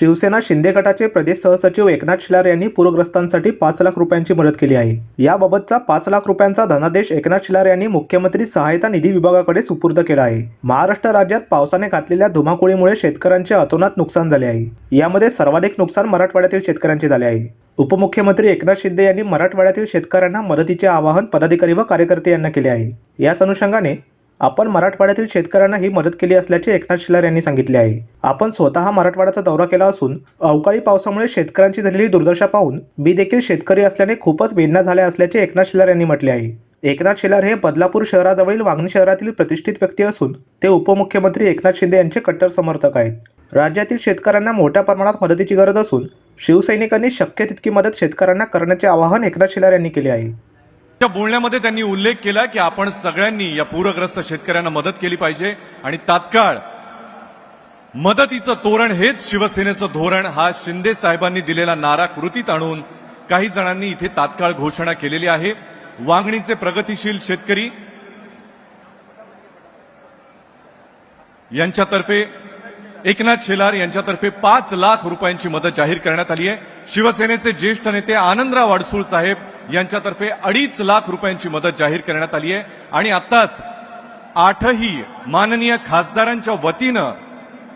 शिवसेना शिंदे गटाचे प्रदेश सहसचिव एकनाथ शिलार यांनी पूरग्रस्तांसाठी पाच लाख रुपयांची मदत केली आहे. याबाबतचा पाच लाख रुपयांचा धनादेश एकनाथ शिलार यांनी मुख्यमंत्री सहायता निधी विभागाकडे सुपूर्द केला आहे. महाराष्ट्र राज्यात पावसाने घातलेल्या धुमाकुळीमुळे शेतकऱ्यांचे अतोनात नुकसान झाले आहे. यामध्ये सर्वाधिक नुकसान मराठवाड्यातील शेतकऱ्यांचे झाले आहे. उपमुख्यमंत्री एकनाथ शिंदे यांनी मराठवाड्यातील शेतकऱ्यांना मदतीचे आवाहन पदाधिकारी व कार्यकर्ते यांना केले आहे. याच अनुषंगाने आपण मराठवाड्यातील शेतकऱ्यांना ही मदत केली असल्याचे एकनाथ शिलार यांनी सांगितले आहे. आपण स्वतः मराठवाड्याचा दौरा केला असून अवकाळी पावसामुळे शेतकऱ्यांची झालेली दुर्दशा पाहून मी देखील शेतकरी असल्याने खूपच वेदना झाल्या असल्याचे एकनाथ शिलार यांनी म्हटले आहे. एकनाथ शिलार हे बदलापूर शहराजवळील वांगणी शहरातील प्रतिष्ठित व्यक्ती असून ते उपमुख्यमंत्री एकनाथ शिंदे यांचे कट्टर समर्थक आहेत. राज्यातील शेतकऱ्यांना मोठ्या प्रमाणात मदतीची गरज असून शिवसैनिकांनी शक्य तितकी मदत शेतकऱ्यांना करण्याचे आवाहन एकनाथ शिलार यांनी केले आहे. त्या बोलण्यामध्ये त्यांनी उल्लेख केला की आपण सगळ्यांनी या पूरग्रस्त शेतकऱ्यांना मदत केली पाहिजे आणि तात्काळ मदतीचं तोरण हेच शिवसेनेचं धोरण हा शिंदे साहेबांनी दिलेला नारा कृतीत आणून काही जणांनी इथे तात्काळ घोषणा केलेली आहे. वांगणीचे प्रगतिशील शेतकरी यांच्यातर्फे एकनाथ शेलार यांच्यातर्फे पाच लाख रुपयांची मदत जाहीर करण्यात आली आहे. शिवसेनेचे ज्येष्ठ नेते आनंदराव अडसूळ साहेब यांच्यातर्फे अडीच लाख रुपयांची मदत जाहीर करण्यात आली आहे. आणि आत्ताच आठही माननीय खासदारांच्या वतीनं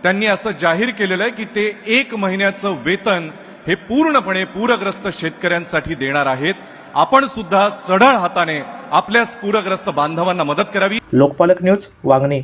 त्यांनी असं जाहीर केलेलं आहे की ते एक महिन्याचं वेतन हे पूर्णपणे पूरग्रस्त शेतकऱ्यांसाठी देणार आहेत. आपण सुद्धा सढळ हाताने आपल्याच पूरग्रस्त बांधवांना मदत करावी. लोकपालक न्यूज वांगणी.